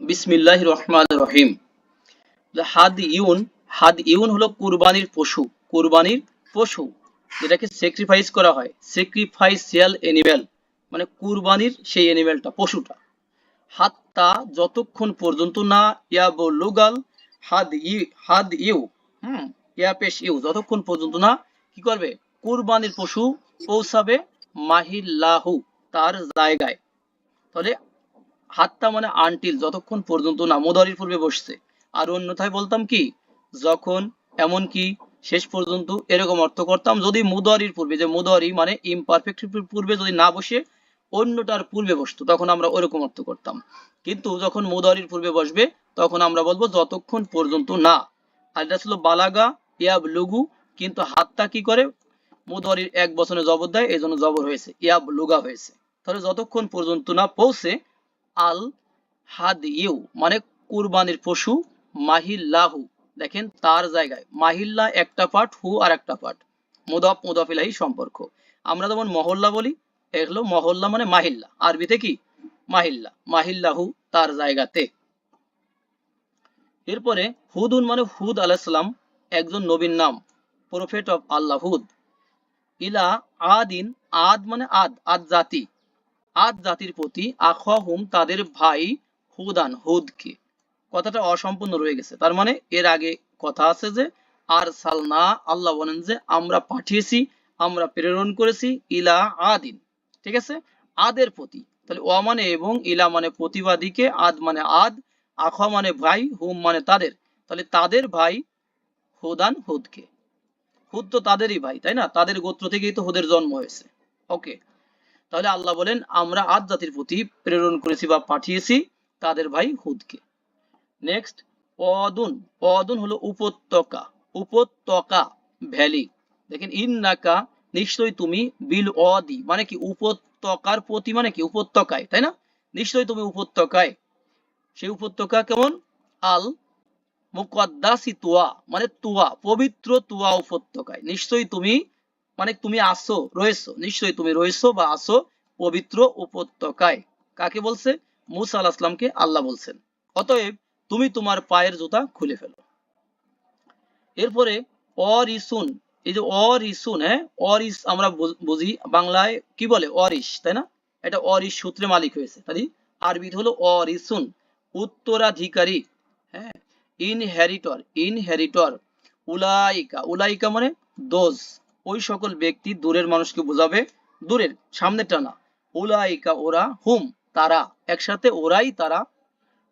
বিসমিল্লাহ রহমান রহিম। হাদ ইউন হাদ ইউন হলো কুরবানির পশু কুরবানির পশু, যেটাকে স্যাক্রিফাইস করা হয়। স্যাক্রিফাইসিয়াল এনিম্যাল মানে কুরবানির সেই এনিম্যালটা পশুটা। হাত্তা যতক্ষণ পর্যন্ত না ইয়া বলুগাল, হাদ ই, হাদ ইউ, হুম, ইয়া পেশ ইউ, যতক্ষণ পর্যন্ত না কি করবে? কুরবানির পশু পৌঁছাবে মাহিল্লাহু, তার জায়গায়। তাহলে হাত্তা মানে আনটিল যতক্ষণ পর্যন্ত না মোদারির পূর্বে বসছে। আর অন্যথায় বলতাম কি, যখন এমন কি শেষ পর্যন্ত এরকম অর্থ করতাম যদি মুদারির পূর্বে, যে মুদারি মানে ইমপারফেক্ট পূর্বে যদি না বসে, অন্যটার পূর্বে বসতো, তখন আমরা ওরকম অর্থ করতাম। কিন্তু যখন মুদারির পূর্বে বসবে, তখন আমরা বলব যতক্ষণ পর্যন্ত না। আর এটা ছিল বালাগা, ইয়াব লুগু, কিন্তু হাতটা কি করে? মুদারির এক বছরে জবর দেয় এই জন্য জবর হয়েছে, ইয়াব লুগা হয়েছে। তাহলে যতক্ষণ পর্যন্ত না পৌঁছে আল হাদ ইউ মানে কুরবানির পশু, মাহিল্লাহু। দেখেন তার জায়গায়। মাহিল্লা একটা পার্ট, হু আর একটা পার্ট। মুদাফ, মুদাফিলাহি সম্পর্ক। আমরা যেমন মহল্লা বলি, এগুলো মহল্লা মানে মাহিল্লা। আরবিতে কি? মাহিল্লা। মাহিল্লাহু তার জায়গাতে। এরপরে হুদুন মানে হুদ আলাইসালাম একজন নবীর নাম প্রফেট অফ আল্লাহ হুদ। ইলা আদিন, আদ মানে আদ আদ জাতি। আদ জাতির প্রতি আখাহুম তাদের ভাই হুদান, হুদকে। কথাটা অসম্পূর্ণ রয়ে গেছে। তার মানে এর আগে কথা আছে যে আর সালনা আল্লাহ বলেন যে, আমরা পাঠিয়েছি, আমরা প্রেরণ করেছি ইলা আদিন। ঠিক আছে? আদের প্রতি। তাহলে ও মানে এবং ইলা মানে প্রতিবাদীকে, আদ মানে আদ, আখা মানে ভাই, হুম মানে তাদের। তাহলে তাদের ভাই হুদান, হুদকে। হুদ তো তাদেরই ভাই, তাই না? তাদের গোত্র থেকেই তো হুদের জন্ম হয়েছে। ওকে। তাহলে আল্লাহ বলেন, আমরা আদ জাতির প্রতি প্রেরণ করেছি বা পাঠিয়েছি তাদের ভাই হুদকে। নেক্সট অদুন। অদুন হলো উপত্যকা। উপত্যকা, ভ্যালি। দেখেন, ইন্নাকা, নিশ্চয়ই তুমি বিল অদি মানে কি, উপত্যকার প্রতি মানে কি, উপত্যকায়, তাই না? নিশ্চয়ই তুমি উপত্যকায়। সেই উপত্যকা কেমন? আল মুকদ্দাসি তুয়া মানে তুয়া, পবিত্র তুয়া উপত্যকায়। নিশ্চয়ই তুমি মানে তুমি আসো, রয়েছো, নিশ্চয়ই তুমি রয়েছো বা আসো পবিত্র উপত্যকায়। কাকে বলছে? মুসা আল আসলামকে আল্লাহ বলছেন। অতএব তুমি তোমার পায়ের জুতা খুলে ফেলো। এরপরে অরিসুন, এই যে অরিসুন হ্যাঁ? অরিস আমরা বুঝি বাংলায় কি বলে? অরিস, তাই না? এটা অরিস সূত্রে মালিক হয়েছে। তাই আরবি হলো অরিসুন, উত্তরাধিকারী হ্যাঁ? ইনহেরিটর ইনহেরিটর, উলাইকা উলাইকা মানে দোজ ওই সকল ব্যক্তি দূরের মানুষকে বোঝাবে, দূরের সামনেটা না। উলাইকা ওরা হুম, তারা একসাথে ওরাই তারা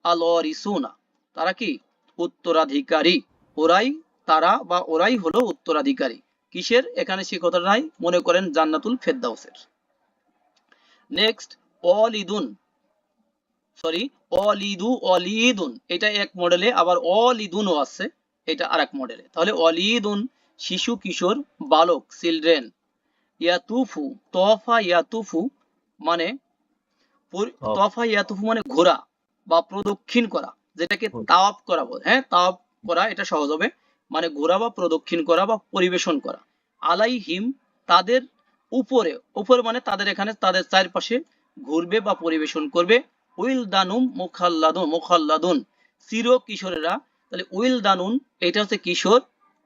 আলরিসুনা তারা কি? উত্তরাধিকারী। ওরাই তারা বা ওরাই হলো উত্তরাধিকারী। কিসের? এখানে সে কথা নাই, মনে করেন জান্নাতুল ফেরদাউসের। নেক্সট অলিদুন। সরি অলিদু, অলিদুন। এটা এক মডেলে আবার অলিদুনও আছে। এটা আরেক মডেলে তাহলে অলিদুন শিশু কিশোর বালক চিলড্রেন ইয়াতুফু তফা ইয়াতুফু মানে তফা ইয়াতুফু মানে ঘোরা বা প্রদক্ষিণ করা যেটাকে তাওয়াব করা বলে। হ্যাঁ তাওয়াব করা এটা সহজ হবে। মানে ঘোরা বা প্রদক্ষিণ করা বা পরিবেশন করা। আলাইহিম তাদের উপরে উপরে মানে তাদের এখানে তাদের চারপাশে ঘুরবে বা পরিবেশন করবে। উইল দানুম মুখাল্লাদুন মুখাল্লাদুন। চির কিশোরেরা তাহলে উইল দানুন এটা হচ্ছে কিশোর।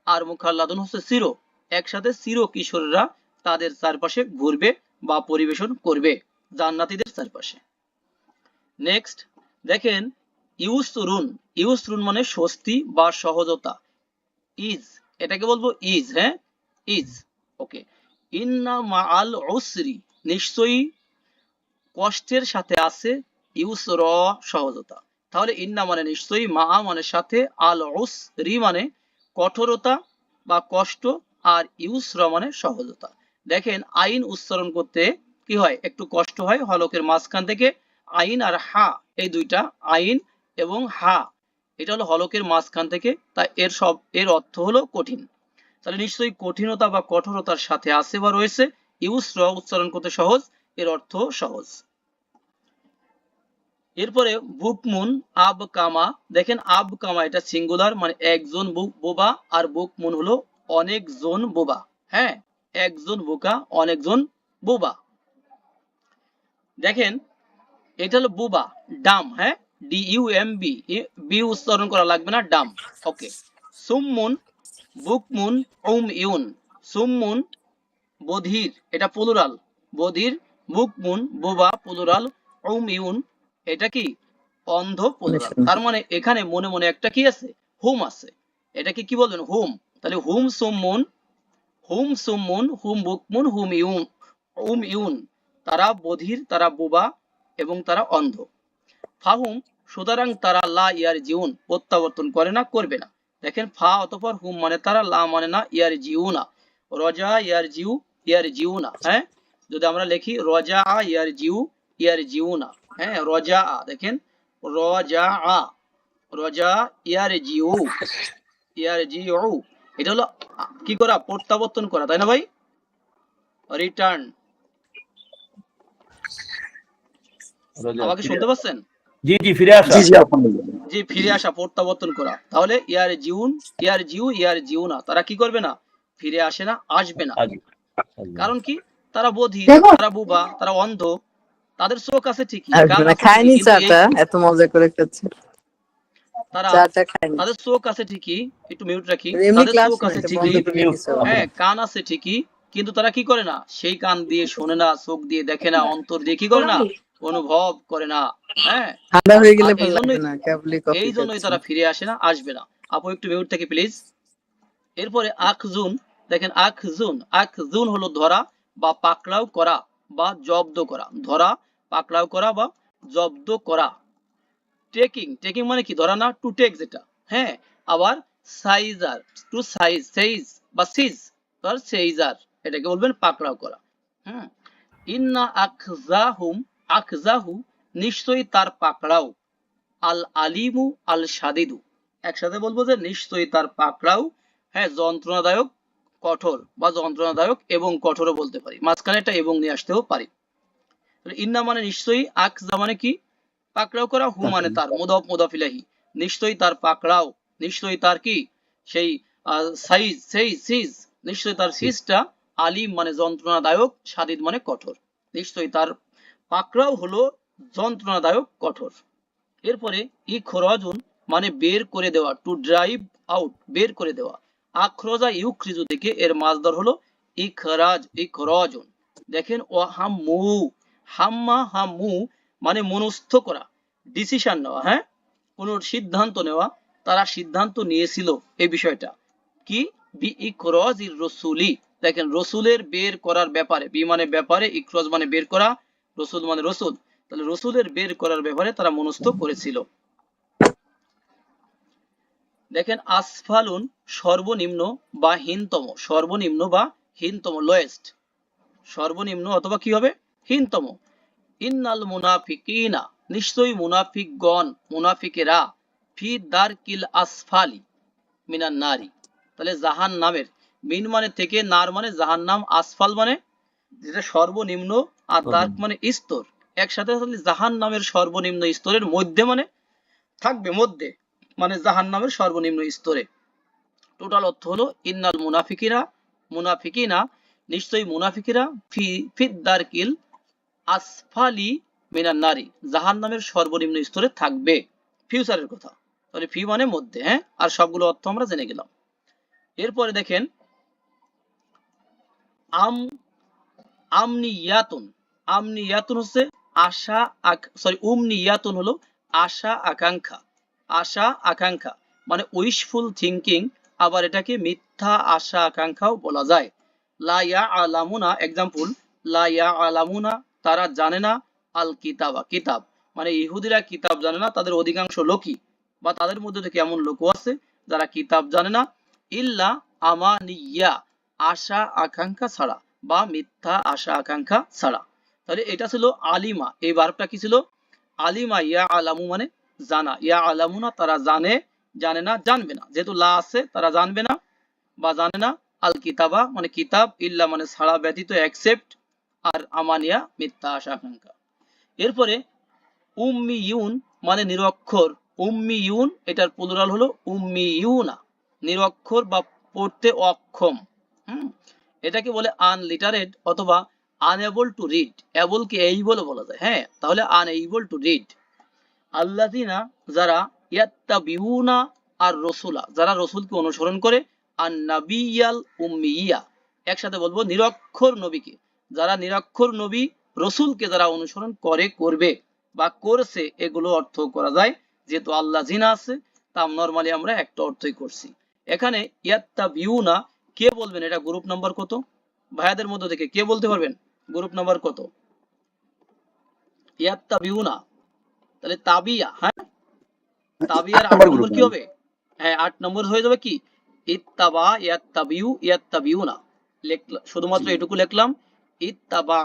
আর মুখাল্লাদুন হচ্ছে চির একসাথে চির কিশোররা তাদের চারপাশে ঘুরবে বা পরিবেশন করবে, জান্নাতীদের চারপাশে। নেক্সট দেখেন ইউসরুন ইউসরুন মানে স্বস্তি বা সহজতা। ইজ এটাকে বলব ইজ হ্যাঁ? ইজ ওকে ইন্না মা আল উসরি, নিশ্চয়ই কষ্টের সাথে আছে ইউসর সহজতা। তাহলে ইন্না মানে নিশ্চয়ই, মা মানে সাথে, আল উসরি মানে কঠোরতা বা কষ্ট আর ইউসর মানে সহজতা। দেখেন, আইন উচ্চারণ করতে কি হয়? একটু কষ্ট হয়, হলকের মাঝখান থেকে আইন আর হা, এই দুইটা আইন এবং হা, এটা হলো হলকের মাঝখান থেকে, তাই এর সব, এর অর্থ হলো কঠিন। তাহলে নিশ্চয়ই কঠিনতা বা কঠোরতার সাথে আছে বা রয়েছে ইউসর উচ্চারণ করতে সহজ, এর অর্থ সহজ। এরপরে বুকমুন আব কামা। দেখেন আব কামা, এটা সিঙ্গুলার মানে একজন বোবা আর বুকমুন হলো অনেকজন বোবা। হ্যাঁ একজন বোকা, অনেকজন বোবা। দেখেন, এটা হলো বোবা, ডাম হ্যাঁ? D U M B B উচ্চারণ করা লাগবে না, ডাম। ওকে সুমমুন বুকমুন উম ইউন। সুমমুন বধির, এটা প্লুরাল বধির বুকমুন বোবা প্লুরাল উম ইউন। এটা কি? অন্ধ প্লুরাল তার মানে এখানে মনে মনে একটা কি আছে? হুম আছে। এটাকে কি বলবেন হুম। তাহলে হুম সুমমুন হুম সুমমুন হুম বুকমুন হুম ইউন উম ইউন। তারা বধির তারা বোবা এবং তারা অন্ধ। ফাহুম সুতরাং তারা লা ইয়ার জিউন প্রত্যাবর্তন করে না করবে না। দেখেন ফা অতঃপর হুম মানে তারা লা মানে না ইয়ার জিউ না রজা ইয়ার জিউ ইয়ার জিউ না হ্যাঁ? যদি আমরা লিখি রজা ইয়ার জিউ ইয়ার জিউ না হ্যাঁ রজা আ দেখেন রজা আ রজা ইয়ার জিউ ইয়ার জিউ এটা হলো কি করা প্রত্যাবর্তন করা তাই না ভাই? রিটার্ন আমাকে শুনতে পাচ্ছেন? জি জি ফিরে আসা। জি জি ফিরে আসা প্রত্যাবর্তন করা। তাহলে ইয়ার জিউন ইয়ার জিউ ইয়ার জিউ না তারা কি করবে না? ফিরে আসে না আসবে না। কারণ কি? তারা বোধি তারা বুবা তারা অন্ধ। তাদের চোখ আছে ঠিকই খায়নি চাটা? এত মজা করে খাচ্ছে। তারা তাদের চোখ আছে ঠিকই একটু মিউট রাখি। তাদের চোখ আছে ঠিকই। হ্যাঁ কান আছে ঠিকই কিন্তু তারা কি করে না? সেই কান দিয়ে শোনে না চোখ দিয়ে দেখে না অন্তর দিয়ে কি করে না? অনুভব করে না। হ্যাঁ। ঠান্ডা হয়ে গেলে এই জন্যই তারা ফিরে আসে না আসবে না। আপু একটু মিউট থেকে প্লিজ এরপরে আখজুন দেখেন আখজুন আখজুন হলো ধরা বা পাকড়াও করা। বা জব্দ করা, ধরা, পাকড়াও করা বা জব্দ করা। টেকিং টেকিং মানে কি? ধরা না টু টেক যেটা। হ্যাঁ আবার সাইজার টু সাইজ সাইজ বা সিজ ধর সেইজার এটাকে বলবেন পাকড়াও করা। হুম ইন্না আখজাহুম, আখজাহু নিশ্চয়ই তার পাকড়াও। আল আলিমু, আল সাদিদু। একসাথে বলব যে নিশ্চয়ই তার পাকড়াও হ্যাঁ যন্ত্রণাদায়ক কঠোর বা যন্ত্রণাদায়ক এবং কঠোরও বলতে পারি। মাঝখানে একটা এবং নিয়ে আসতেও পারি। ইন্না মানে নিশ্চয়ই আকজা মানে কি? পাকড়াও করা হু মানে তার। মুদফ মুদফিলাহি। নিশ্চয়ই তার পাকড়াও নিশ্চয়ই তার কি? সেই সাইজ সেই সিজ। নিশ্চয়ই তার সিজটা আলিম মানে যন্ত্রণাদায়ক সাদিদ মানে কঠোর। নিশ্চয়ই তার পাকড়াও হলো যন্ত্রণাদায়ক কঠোর। এরপরে ইখরাজুন মানে বের করে দেওয়া টু ড্রাইভ আউট বের করে দেওয়া। আখরজা ইউখরিজু থেকে এর মাসদার হলো ইখরাজ, ইখরাজুন। দেখেন ও হাম্মু হাম্মা হাম্মু মানে মনস্থ করা ডিসিশন নেওয়া হ্যাঁ? কোন সিদ্ধান্ত নেওয়া, তারা সিদ্ধান্ত নিয়েছিল এই বিষয়টা। কি? বি ইখরাজ রসুলি। দেখেন, রসুলের বের করার ব্যাপারে, বি মানে ব্যাপারে, ইখরাজ মানে বের করা, রসুল মানে রসুল। তাহলে রসুলের বের করার ব্যাপারে তারা মনস্থ করেছিল। দেখেন আসফালুন সর্বনিম্ন বা হীনতম সর্বনিম্ন বা হীনতম লোয়েস্ট সর্বনিম্ন অথবা কি হবে? হীনতম। ইন্নাল মুনাফিকিনা নিশ্চয়ই মুনাফিকগণ মুনাফিকেরা ফি দারকিল আসফালি মিনান নারী। তাহলে জাহান নামের মিন মানে থেকে নার মানে জাহান নাম আসফাল মানে যেটা সর্বনিম্ন আর দার্ক মানে স্তর। একসাথে জাহান নামের সর্বনিম্ন স্তরের মধ্যে মানে থাকবে মধ্যে। মানে জাহান নামের সর্বনিম্ন স্তরে। টোটাল অর্থ হলো, ইন্নাল মুনাফিকিরা মুনাফিকিনা, নিশ্চয়ই মুনাফিকিরা, ফি ফিদ্দারকিল আসফালি মিনার নারী। জাহান নামের সর্বনিম্ন স্তরে থাকবে। ফিউচারের কথা। তাহলে ফি মানে মধ্যে হ্যাঁ? আর সবগুলো অর্থ আমরা জেনে গেলাম। এরপরে দেখেন, আম, আমনিয়াতুন। আমনিয়াতুন হচ্ছে আশা সরি উমনিয়াতুন হলো আশা, আকাঙ্ক্ষা। আশা, আকাঙ্ক্ষা। মানে উইশফুল থিঙ্কিং আবার এটাকে মিথ্যা আশা, আকাঙ্ক্ষাও বলা যায়। লা ইয়া আলামুনা এক্সাম্পল লা ইয়া আলামুনা তারা জানে না, আল কিতাবা, কিতাব। মানে ইহুদিরা কিতাব জানে না, তাদের অধিকাংশ লোকই। বা তাদের মধ্যে থেকে এমন লোকও আছে, যারা কিতাব জানে না। ইল্লা আমানিয়া, আশা, আকাঙ্ক্ষা ছাড়া বা মিথ্যা, আশা, আকাঙ্ক্ষা ছাড়া। তাহলে এটা ছিল আলিমা। এই বার্বটা কি ছিল? আলিমা ইয়া আলামু মানে জানা। ইয়া আলামুনা তারা জানে জানে না, জানবে না। যেহেতু লা আছে, তারা জানবে না বা জানে না। আল কিতাবা মানে কিতাব, ইল্লা মানে ছাড়া ব্যতীত অ্যাকসেপ্ট আর আমানিয়া, মিথ্যা আশা এরপরে উম্মি ইউন মানে নিরক্ষর। উম্মি ইউন এটার প্লুরাল হলো উম্মি ইউনা নিরক্ষর বা পড়তে অক্ষম। এটাকে বলে আনলিটারেট অথবা আনএবল টু রিড এবল কে এইবল বলা যায়? হ্যাঁ তাহলে আনএবল টু রিড আল্লাযিনা যারা ইয়াত্তাবিউনা আর রসুলা যারা রসুলকে অনুসরণ করে আর নাবিয়াল উম্মিয়া একসাথে বলব নিরক্ষর নবীকে, যারা নিরক্ষর নবী রসুলকে যারা অনুসরণ করে, করবে বা করছে, এগুলো অর্থ করা যায়। যেহেতু আল্লাহ জিনা আছে, তা নর্মালি আমরা একটা অর্থই করছি। এখানে ইয়াত্তা বিউনা কে বলবেন? এটা গ্রুপ নাম্বার কত? ভাইয়াদের মধ্য থেকে কে বলতে পারবেন? গ্রুপ নাম্বার কত? ইয়াত্তা বিউনা তাহলে তাবিয়া হ্যাঁ? তাবিয়ার আট নম্বর কি হবে? হ্যাঁ আট নম্বর হয়ে যাবে কি? ইত্তাবা ইয়াত্তাবিউ ইয়াত্তাবিউনা। লেখলা শুধুমাত্র এটুকু লিখলাম ইত্তাবা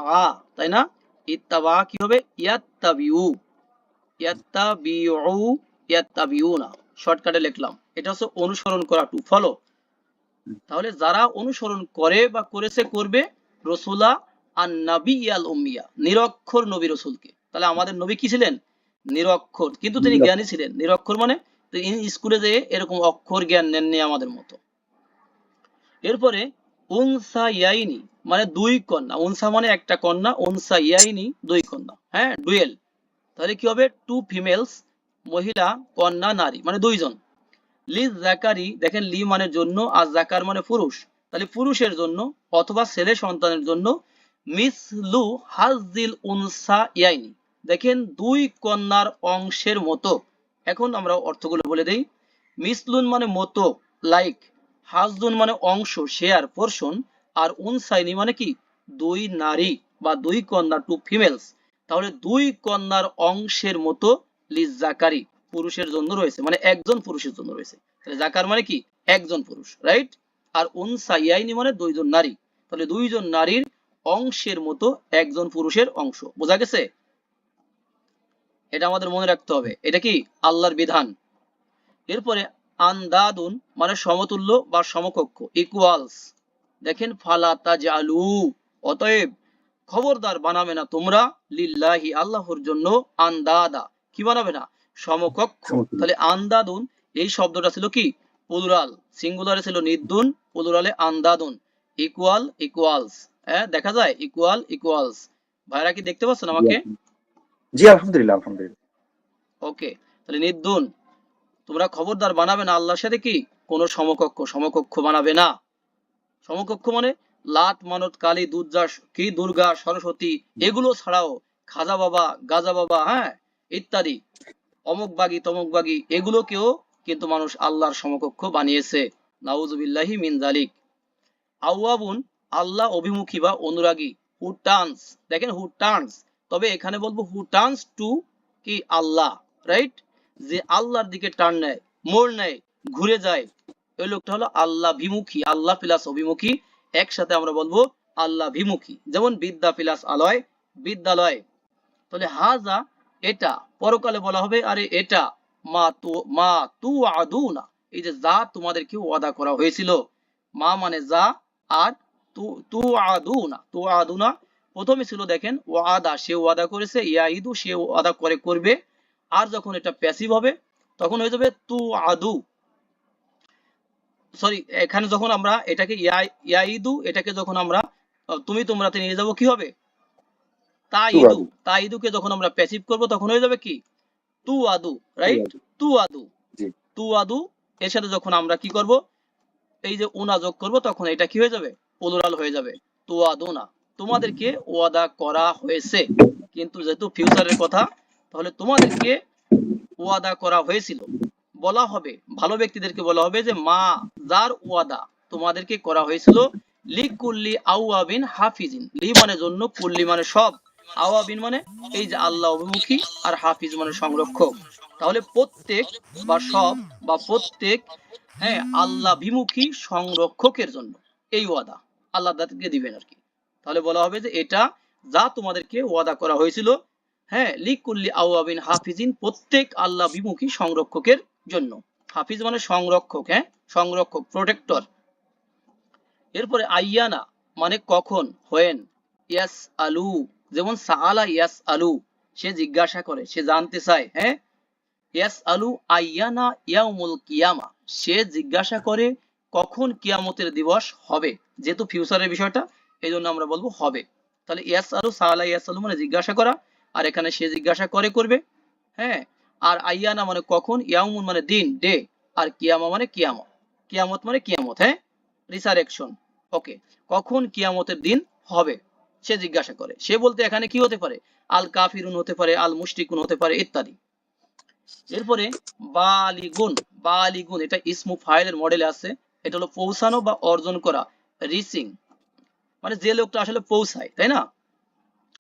তাই না? ইত্তাবা কি হবে? ইয়াত্তাবিউ ইয়াত্তাবিউ ইয়াত্তাবিউনা। শর্টকাটে লিখলাম। এটা হচ্ছে অনুসরণ করা টু ফলো তাহলে যারা অনুসরণ করে বা করেছে করবে রসুলা আর নাবি ইয়াল উম্মিয়া নিরক্ষর নবী রসুলকে। তাহলে আমাদের নবী কি ছিলেন? নিরক্ষর। কিন্তু তিনি জ্ঞানী ছিলেন। নিরক্ষর মানে তো স্কুলে যেয়ে এরকম অক্ষর জ্ঞান নেননি আমাদের মতো। এরপরে উনসা ইয়াইনি মানে দুই কন্যা। উনসা মানে একটা কন্যা উনসা ইয়াইনি দুই কন্যা। হ্যাঁ ডুয়েল। তাহলে কি হবে? টু ফিমেলস মহিলা কন্যা নারী মানে দুইজন। লি জাকারি দেখেন লি মানে জন্য আর জাকার মানে পুরুষ। তাহলে পুরুষের জন্য অথবা ছেলে সন্তানের জন্য মিস লু হাজিল উনসা ইয়াইনি। দেখেন দুই কন্যার অংশের মতো। এখন আমরা অর্থগুলো বলে দেই। মিসলুন মানে মতো লাইক হাজদুন মানে অংশ শেয়ার পোর্শন আর উনসাইনি মানে কি? দুই নারী বা দুই কন্যা টু ফিমেলস তাহলে দুই কন্যার অংশের মতো লিজ জাকারি পুরুষের জন্য রয়েছে মানে একজন পুরুষের জন্য রয়েছে। তাহলে জাকার মানে কি? একজন পুরুষ রাইট আর উনসা ইয়াইনি মানে দুইজন নারী। তাহলে দুইজন নারীর অংশের মতো একজন পুরুষের অংশ। বোঝা গেছে? এটা আমাদের মনে রাখতে হবে। এটা কি? আল্লাহর বিধান। এরপরে আন্দাদুন মানে সমতুল্য বা সমকক্ষ ইকুয়ালস দেখেন ফালা তাজালু অতএব খবরদার বানাবে না তোমরা লিল্লাহি আল্লাহর জন্য আন্দাদা। কি বানাবে না? সমকক্ষ। তাহলে আন্দাদুন এই শব্দটা ছিল কি? প্লুরাল সিঙ্গুলারে ছিল নির্দুন প্লুরালে আন্দাদুন। ইকুয়াল ইকুয়ালস হ্যাঁ দেখা যায়? ইকুয়াল ইকুয়ালস ভাইরা কি দেখতে পাচ্ছেন আমাকে? জি, আলহামদুলিল্লাহ আলহামদুলিল্লাহ। ওকে, তাহলে নির্দুন, তোমরা খবরদার বানাবে না আল্লাহর সাথে কি? কোন সমকক্ষ সমকক্ষ বানাবে না। সমকক্ষ মানে লাত, মানত, কালী দুর্যা কি, দুর্গা, সরস্বতী, এগুলো ছাড়াও খাজা বাবা, গাজা বাবা হ্যাঁ ইত্যাদি, অমুক বাগি, তমুক বাগি, এগুলোকেও কিন্তু মানুষ আল্লাহর সমকক্ষ বানিয়েছে। নাউজুবিল্লাহি মিন জালিক আউয়াবুন, আল্লাহ অভিমুখী বা অনুরাগী। হু টার্নস দেখেন হু টার্নস তবে এখানে বলব হু টার্নস টু কি আল্লাহ রাইট যে আল্লাহর দিকে টার্ন নেয়, মোড় নেয়, ঘুরে যায়। ওই লোকটা হলো আল্লাহ বিমুখী আল্লাহ প্লাস অভিমুখী। একসাথে আমরা বলব আল্লাহ বিমুখী যেমন বিদ্যা প্লাস আলয়, বিদ্যালয়। তাহলে হাজা এটা, পরকালে বলা হবে, আরে এটা, মা তু মা তু আদু না এই যে যা তোমাদেরকে ওয়াদা করা হয়েছিল। মা মানে যা আর তু তু আদু না তু আদু না প্রথমে ছিল দেখেন ওয়াদা সে ওয়াদা করেছে ইয়াইদু সে ওয়াদা করে করবে। আর যখন এটা প্যাসিভ হবে তখন হয়ে যাবে তু আদু সরি এখানে যখন আমরা এটাকে ইয়া- ইয়াইদু এটাকে যখন আমরা তুমি তোমরাতে নিয়ে যাব কি হবে? তাইদু তুআদু। তাইদুকে যখন আমরা প্যাসিভ করব তখন হয়ে যাবে কি? তু আদু রাইট তু আদু জি। তু আদু এর সাথে যখন আমরা কি করব? এই যে উনা যোগ করব তখন এটা কি হয়ে যাবে? প্লুরাল হয়ে যাবে। তু আদু না তোমাদেরকে ওয়াদা করা হয়েছে। কিন্তু যেহেতু ফিউচারের কথা, তাহলে তোমাদেরকে ওয়াদা করা হয়েছিল। বলা হবে, ভালো ব্যক্তিদেরকে বলা হবে যে, মা, যার ওয়াদা তোমাদেরকে করা হয়েছিল, লি কুল্লি আউয়াবিন হাফিজিন। লি মানে জন্য, কুল্লি মানে সব। আওয়াবিন মানে এই যে আল্লাহ অভিমুখী আর হাফিজ মানে সংরক্ষক। তাহলে প্রত্যেক বা সব বা প্রত্যেক হ্যাঁ আল্লাহ বিমুখী সংরক্ষকের জন্য এই ওয়াদা আল্লাহ তাদেরকে দিবেন আর কি। তাহলে বলা হবে যে এটা যা তোমাদেরকে ওয়াদা করা হয়েছিল। হ্যাঁ লিকুল্লি আওয়াবিন হাফিজিন, প্রত্যেক আল্লাহ বিমুখী সংরক্ষকের জন্য। হাফিজ মানে সংরক্ষক হ্যাঁ? সংরক্ষক প্রোটেক্টর এরপরে আইয়ানা মানে কখন? হোয়েন ইয়াস আলু যেমন সাআলা ইয়াস আলু সে জিজ্ঞাসা করে, সে জানতে চায় হ্যাঁ? ইয়াস আলু আইয়ানা ইয়াউমুল কিয়ামা, সে জিজ্ঞাসা করে কখন কিয়ামতের দিবস হবে? যেহেতু ফিউচারের বিষয়টা এই জন্য আমরা বলব হবে। তাহলে ইয়াস আলু সাআলা ইয়াস আলু মানে জিজ্ঞাসা করা, আর এখানে সে জিজ্ঞাসা করে করবে হ্যাঁ? আর আইয়ানা মানে কখন? ইয়ামুন মানে দিন, ডে। আর কিয়ামা মানে কিয়ামত। কিয়ামত মানে কিয়ামত হ্যাঁ? রিসারেকশন। ওকে, কখন কিয়ামতের দিন হবে? সে জিজ্ঞাসা করে। সে বলতে এখানে কি হতে পারে? আল কাফিরুন হতে পারে, আল মুশরিকুন হতে পারে, ইত্যাদি। এরপরে বালিগুন বালিগুন, এটা ইসমু ফাইলের মডেলে আছে। এটা হলো পৌঁছানো বা অর্জন করা, রিসিং। মানে যে লোকটা আসলে পৌঁছায়, তাই না?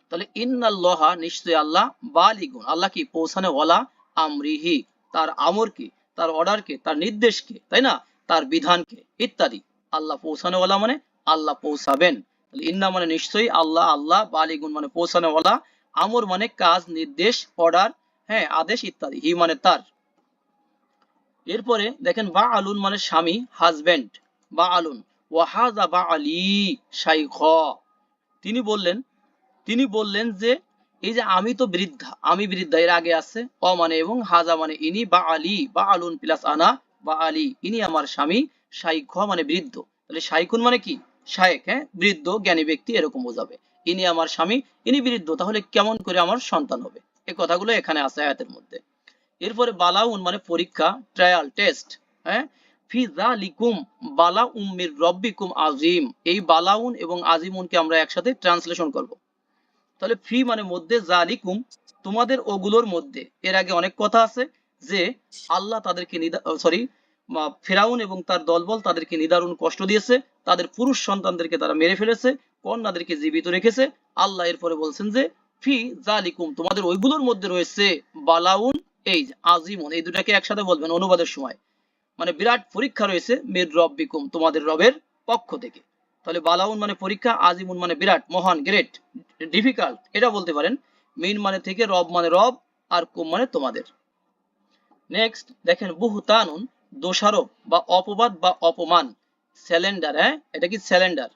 তাহলে ইন্নাল্লাহা নিশ্চয় আল্লাহ বালিগুন। আল্লাহ কি? পৌঁছানো ওয়ালা আমরিহি। তার আমরকে, তার অর্ডারকে, তার নির্দেশকে, তাই না? তার বিধানকে, ইত্যাদি। আল্লাহ পৌঁছানো ওয়ালা মানে আল্লাহ পৌঁছাবেন। তাহলে ইন্না মানে নিশ্চয়ই আল্লাহ আল্লাহ বালিগুন মানে পৌঁছানো ওয়ালা। আমর মানে কাজ, নির্দেশ, অর্ডার হ্যাঁ আদেশ ইত্যাদি। হি মানে তার। এরপরে দেখেন বা আলুন মানে স্বামী হাজবেন্ড বা আলুন ওয়াহাজা বা আলী শাইখ। তিনি বললেন তিনি বললেন যে, এই যে আমি তো বৃদ্ধা, আমি বৃদ্ধা, এর আগে আছে, অ মানে এবং হাজা মানে ইনি বা আলী বা আলুন প্লাস আনা বা আলী ইনি আমার স্বামী, শাইখ মানে বৃদ্ধ। তাহলে শাইখুন মানে কি? শায়েক হ্যাঁ? বৃদ্ধ, জ্ঞানী ব্যক্তি, এরকম বোঝাবে। ইনি আমার স্বামী, ইনি বৃদ্ধ, তাহলে কেমন করে আমার সন্তান হবে? এই কথাগুলো এখানে আছে আয়াতের মধ্যে। এরপরে বালাউন মানে পরীক্ষা ট্রায়াল টেস্ট হ্যাঁ? রব্বিকুম আজিম। এই বালাউন এবং আজিমুনকে আমরা একসাথে ট্রান্সলেশন করব। তাহলে ফি মানে মধ্যে জালিকুম তোমাদের ওগুলোর মধ্যে। এর আগে অনেক কথা আছে যে আল্লাহ তাদেরকে সরি ফেরাউন এবং তার দলবল তাদেরকে নিদারুণ কষ্ট দিয়েছে, তাদের পুরুষ সন্তানদেরকে তারা মেরে ফেলেছে, কন্যাদেরকে জীবিত রেখেছে। আল্লাহ এরপরে বলছেন যে, ফি জালিকুম তোমাদের ওইগুলোর মধ্যে রয়েছে বালাউন, এই আজিমুন, এই দুটাকে একসাথে বলবেন অনুবাদের সময়। মানে বিরাট পরীক্ষা রয়েছে মির রব্বিকুম, তোমাদের রবের পক্ষ থেকে। তাহলে বালাউন মানে পরীক্ষা, আজিমুন মানে বিরাট, মহান গ্রেট ডিফিকাল্ট এটা বলতে পারেন। মিন মানে থেকে, রব মানে রব, আর কুম মানে তোমাদের। নেক্সট দেখেন, বুহতানুন, দোষারোপ বা অপবাদ বা অপমান স্যালেন্ডার হ্যাঁ? এটা কি স্যালেন্ডার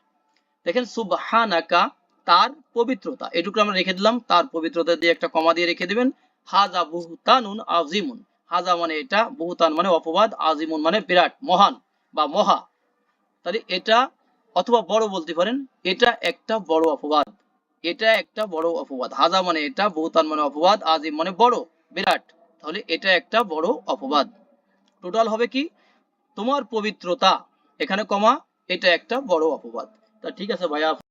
দেখেন, সুবহানাকা, তার পবিত্রতা। এটুকু আমরা রেখে দিলাম, তার পবিত্রতা দিয়ে একটা কমা দিয়ে রেখে দিবেন। হাজা বুহতানুন, আজিমুন। হাজা মানে এটা বুহতান মানে অপবাদ, আজিমুন মানে বিরাট, মহান বা মহা। তাহলে এটা অথবা বড় বলতে পারেন, এটা একটা বড় অপবাদ। এটা একটা বড় অপবাদ। হাজা মানে এটা বহুতান মানে অপবাদ, আজিম মানে বড়, বিরাট। তাহলে এটা একটা বড় অপবাদ। টোটাল হবে কি? তোমার পবিত্রতা, এখানে কমা, এটা একটা বড় অপবাদ। তা ঠিক আছে ভাইয়া।